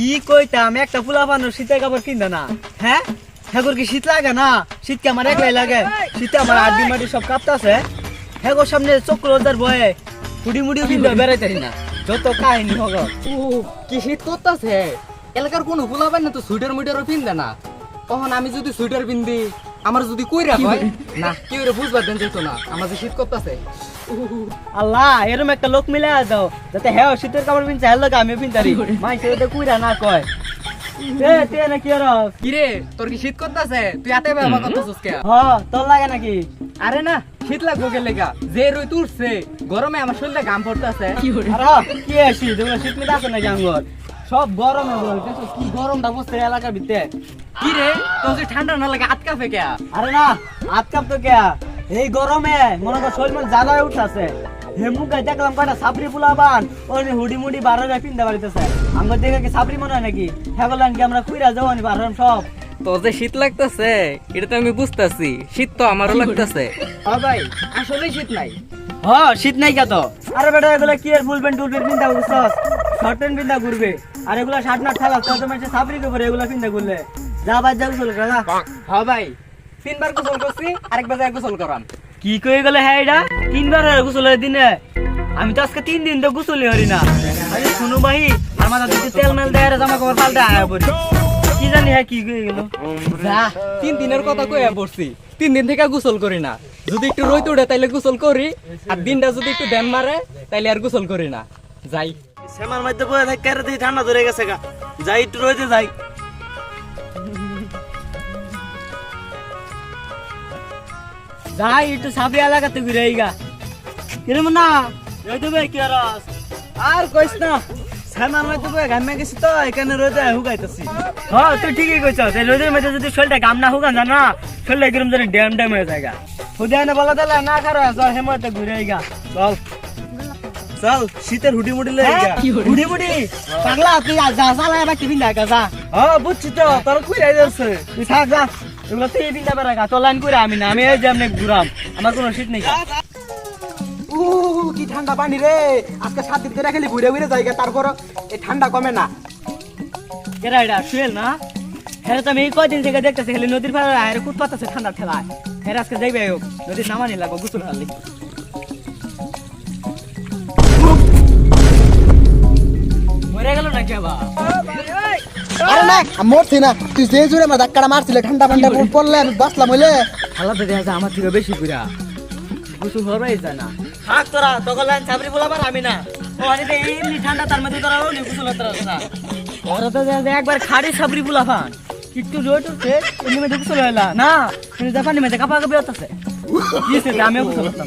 কি কইতাম একটা ফুলা পানো শীতের কাপড় কিনবে না। হ্যাঁ? হ্যাঁ কি শীত লাগে না? শীতকে আমার একলাই লাগে। শীতে আমার আড্ডি মাটি সব কাঁপতাছে। হ্যাঁ সামনে চক্র ওদের বয়ে। হুডি মুড়ি কিনবে বেড়াইতে না। যত কাহিনী হোক। কি শীত করতেছে? এলাকার কোনো ফুলা পাই না তো সুইটার মুইটারও পিনবে না। তখন আমি যদি সুইটার পিন্দি আমার যদি কইরা হয় না কেউ রে বুঝবার দেন যেত না আমার যে শীত করতেছে। আল্লাহ এরম একটা লোক মিলে দাও যাতে হ্যাঁ শীতের কাপড় পিনছে হ্যাঁ লোক আমিও পিনতারি মাই সেটা কুইরা না কয়। তে না কি আর কিরে তোর কি শীত করতেছে? তুই এত করতেছিস কে? তোর লাগে নাকি? আরে না শীত লাগবো গেলে গা যে তুলছে গরমে আমার শরীরে ঘাম পড়তেছে। কি আছি তোমরা শীত? আছে নাকি আঙ্গর? সব গরম কি গরমটা এলাকার ভিতরে? তোর যে ঠান্ডা না লাগে আটকা ফেকে আরে না তো কে এই গরমে মনে কর শরীর মনে উঠছে হেমু গাই দেখলাম সাপড়ি ফুলাবান ওই হুডি মুডি বারো গায়ে পিনতে পারিতেছে আমার দেখে কি সাপড়ি মনে হয় নাকি? হ্যাঁ কি আমরা কুইরা যাব নি সব? তোর যে শীত লাগতেছে এটা তো আমি বুঝতেছি। শীত তো আমারও লাগতেছে। ও ভাই আসলে শীত নাই। হ শীত নাই কা তো। আরে বেটা এগুলা কি আর ফুল প্যান্ট টুল প্যান্ট পিনতে বুঝছস? শর্ট প্যান্ট পিনতে ঘুরবে। আর এগুলা শার্ট না ঠালা তোমার সাপড়ি কে পরে এগুলা ঘুরলে। যা বাদ যা গোসল কর হ্যাঁ ভাই তিনবার গোসল করছি আরেকবার গোসল করাম কি কয়ে গেলে হ্যাঁ এটা? তিনবার হয় গোসলের দিনে। আমি তো আজকে তিন দিন তো গোসলই হরি না। আরে শুনো ভাই আমার যদি তেল মেল দেয় জামা কাপড় পাল্টে আয়া পড়ি। কি জানি হ্যাঁ কি কয়ে গেল। যা তিন দিনের কথা কইয়া পড়ছি। তিন দিন থেকে গোসল করি না। যদি একটু রোদ উঠে তাইলে গোসল করি আর দিনটা যদি একটু ড্যাম মারে তাইলে আর গোসল করি না। যাই। সেমার মধ্যে বয়ে থাকে কেরে দিয়ে ঠান্ডা ধরে গেছে গা। যাই একটু রয়েছে যাই। যাই একটু সাপি এলাকাতে ঘুরে গা কিরম না? রইতে বে কি আর আর কইস না সেমার মধ্যে বয়ে ঘামে গেছি তো এখানে রোদে হুগাইতেছি। হ্যাঁ তুই ঠিকই কইছ এই রোদের মধ্যে যদি শরীরটা ঘাম না হুগান জানা শরীরটা কিরম জানি ড্যাম ড্যাম হয়ে যায় গা। হুদায় না বলা তাহলে না খারো চল হেমতে ঘুরে গা চল। চল শীতের হুডি মুডি লই গা হুডি? মুডি? পাগলা তুই আ যা যা লাগা কি বিন্দা গা হ্যাঁ বুঝছি তো তোর কই রাই যাচ্ছে। তুই থাক যা। এগুলো তুই বিন্দা বেড়া গা তোর লাইন করে আমি না আমি এই যে এমনি ঘুরাম আমার কোনো শীত নেই। উ কি ঠান্ডা পানি রে। আজকে সাত দিন ধরে খালি ঘুরে ঘুরে যাইগা তারপর এই ঠান্ডা কমে না। কেরা এটা শুয়েল না? হ্যাঁ তো আমি এই কয়দিন থেকে দেখতেছি খালি নদীর পাড়ে কুত পাতাছে ঠান্ডা ঠেলায়। হ্যাঁ আজকে যাইবে হোক নদীর নামানি লাগবো গুসল হারলি। আরে না মরছি না। তুই যে জোরে আমার ধাক্কাটা মারছিলে ঠান্ডা ঠান্ডা পড়লে আমি বাঁচলাম হইলে। হালাতে দেখা যায় আমার থেকে বেশি পুরা গোসল হবাই যায় না। থাক তোরা তখন লাইন চাবরি বলাবার আমি না। ও এমনি ঠান্ডা তার মধ্যে তোরা ওলি গোসল তোরা তোরা ওরা তো একবার খাড়ি সাবরি বুলা ফান একটু রোদ উঠছে এমনি মধ্যে গোসল হইলা না কিন্তু জাপানি মধ্যে কাপা কাপি হতেছে কি হয়েছে আমিও গোসল করতাম